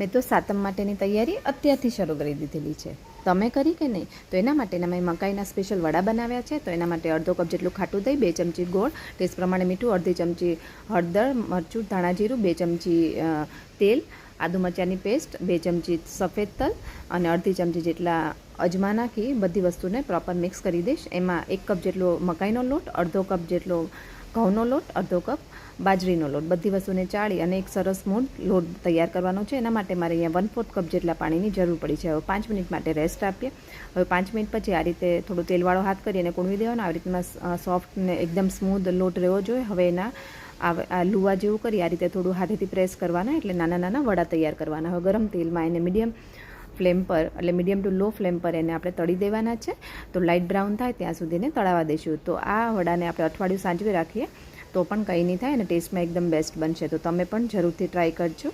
મેં તો સાતમ માટેની તૈયારી અત્યારથી શરૂ કરી દીધેલી છે. તમે કરી કે નહીં? તો એના માટેના મેં મકાઈના સ્પેશિયલ વડા બનાવ્યા છે. તો એના માટે અડધો કપ જેટલું ખાટું દહીં, બે ચમચી ગોળ, ટેસ્ટ પ્રમાણે મીઠું, અડધી ચમચી હળદર, મરચું, ધાણા જીરું, બે ચમચી તેલ, આદુ મરચાંની પેસ્ટ બે ચમચી સફેદ તલ અને અડધી ચમચી જેટલા અજમા નાખી બધી વસ્તુને પ્રોપર મિક્સ કરી દઈશ. એમાં એક કપ જેટલો મકાઈનો લોટ, અડધો કપ જેટલો ઘઉંનો લોટ, અડધો કપ, બાજરીનો લોટ. બધી વસ્તુને ચાળી અને એક સરસ મૂળ લોટ તૈયાર કરવાનો છે. એના માટે મારે અહીંયા વન ફોર્થ કપ જેટલા પાણીની જરૂર પડી છે. હવે પાંચ મિનિટ માટે રેસ્ટ આપીએ. હવે પાંચ મિનિટ પછી આ રીતે થોડો તેલવાળો હાથ કરી અને કૂણવી દેવાનો. આવી રીતના સોફ્ટ ને એકદમ સ્મૂધ લોટ રહેવો જોઈએ હવે એના આ આ લુવા જેવું કરી. આ રીતે થોડું હાથેથી પ્રેસ કરવાના. એટલે નાના નાના વડા તૈયાર કરવાના. હવે ગરમ તેલમાં એને મીડિયમ ફ્લેમ પર, એટલે મીડિયમ ટુ લો ફ્લેમ પર એને આપણે તળી દેવાના છે. તો લાઇટ બ્રાઉન થાય ત્યાં સુધી એને તળાવા દઈશું. તો આ વડાને આપણે અઠવાડિયું સાંજવી રાખીએ, તો પણ કંઈ નહીં થાય અને ટેસ્ટમાં એકદમ બેસ્ટ બનશે. તો તમે પણ જરૂરથી ટ્રાય કરજો.